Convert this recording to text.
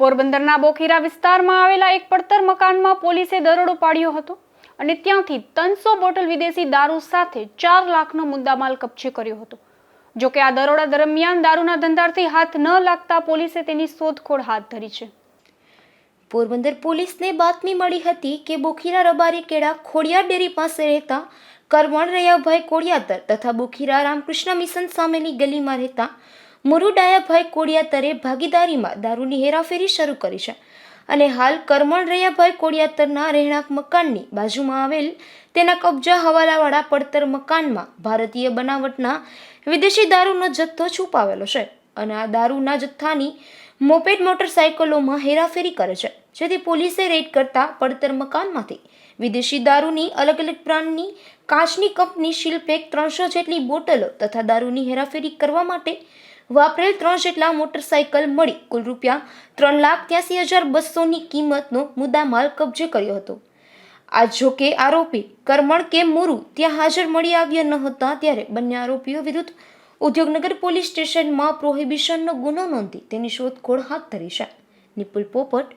પોરબંદરના બોખીરા વિસ્તારમાં આવેલા એક પડતર મકાનમાં પોલીસે દરોડો પાડ્યો હતો અને ત્યાંથી ત્રણસો બોટલ વિદેશી દારૂ સાથે ચાર લાખનો મુદ્દામાલ કબજે કર્યો હતો. જોકે આ દરોડા દરમિયાન દારૂના ધંધાર્થી હાથ ન લાગતા પોલીસે તેની શોધખોળ હાથ ધરી છે. પોરબંદર પોલીસને બાતમી મળી હતી કે બોખીરા રબારી કેળા ખોડિયાર ડેરી પાસે રહેતા કરવણ રયાભાઈ કોડિયાતર તથા બોખીરા રામકૃષ્ણ મિશન સામેની ગલીમાં રહેતા મુરુ ડાયાભાઈ કોડિયાતરે ભાગીદારીમાં દારૂની હેરાફેરી શરૂ કરી છે. અને હાલ કરમણ રૈયાભાઈ કોડિયાતરના રહેણાંક મકાનની બાજુમાં આવેલ તેના કબજા હવાલાવાળા પડતર મકાનમાં ભારતીય બનાવટના વિદેશી દારૂનો જથ્થો છુપાવેલો છે. અને આ દારૂના જથ્થાની મોપેડ મોટરસાયકલોમાં હેરાફેરી કરે છે. જેથી પોલીસે રેડ કરતા પડતર મકાનમાંથી વિદેશી દારૂની અલગ અલગ બ્રાન્ડની કાચની કંપની શિલ્પેક ત્રણસો જેટલી બોટલો તથા દારૂની હેરાફેરી કરવા માટે વાપરેલ ત્રણ જેટલા મોટરસાયકલ મળી. કુલ રૂપિયા ત્રણ લાખ ત્યાસી હજાર બસોની કિંમતનો મુદ્દામાલ કબજે કર્યો હતો. આ જોકે આરોપી કરમણ કે મુરુ ત્યાં હાજર મળી આવ્યા ન હતા ત્યારે બંને આરોપીઓ વિરુદ્ધ ઉદ્યોગનગર પોલીસ સ્ટેશનમાં પ્રોહિબિશનનો ગુનો નોંધી તેની શોધખોળ હાથ ધરી છે. નિપુલ પોપટ